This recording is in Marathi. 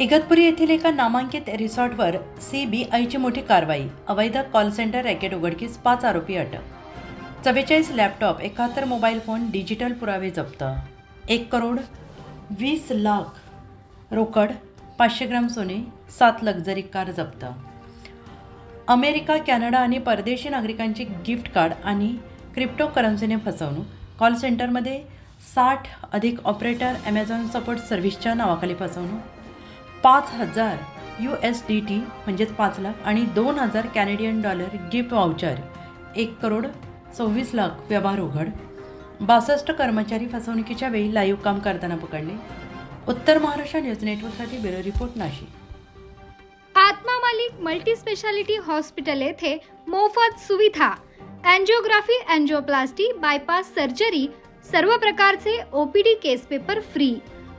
इगतपुरी येथील एका नामांकित रिसॉर्टवर सीबीआयची मोठी कारवाई. अवैध कॉल सेंटर रॅकेट उघडकीस पाच आरोपी अटक. चव्वेचाळीस लॅपटॉप एकाहत्तर मोबाईल फोन डिजिटल पुरावे जप्त. एक करोड वीस लाख रोकड पाचशे ग्राम सोने सात लक्झरी कार जप्त. अमेरिका कॅनडा आणि परदेशी नागरिकांची गिफ्ट कार्ड आणि क्रिप्टो करन्सीने फसवणूक. कॉल सेंटरमध्ये साठ अधिक ऑपरेटर ॲमेझॉन सपोर्ट सर्व्हिसच्या नावाखाली फसवणूक. पाच हजार यू एस डी टी म्हणजेच पाच लाख आणि दोन हजार कॅनेडियन डॉलर गिफ्ट वाउचर एक करोड सव्वीस लाख व्यवहार उघड. बासष्ट कर्मचारी फसवणुकीच्या वेळी लाईव्ह काम करताना पकडले. उत्तर महाराष्ट्र न्यूज नेटवर्कसाठी bureau report Nashik. Atma Malik multi speciality hospital येथे मोफत सुविधा अँजिओग्राफी अँजिओप्लास्टी बायपास सर्जरी सर्व प्रकारचे OPD case paper free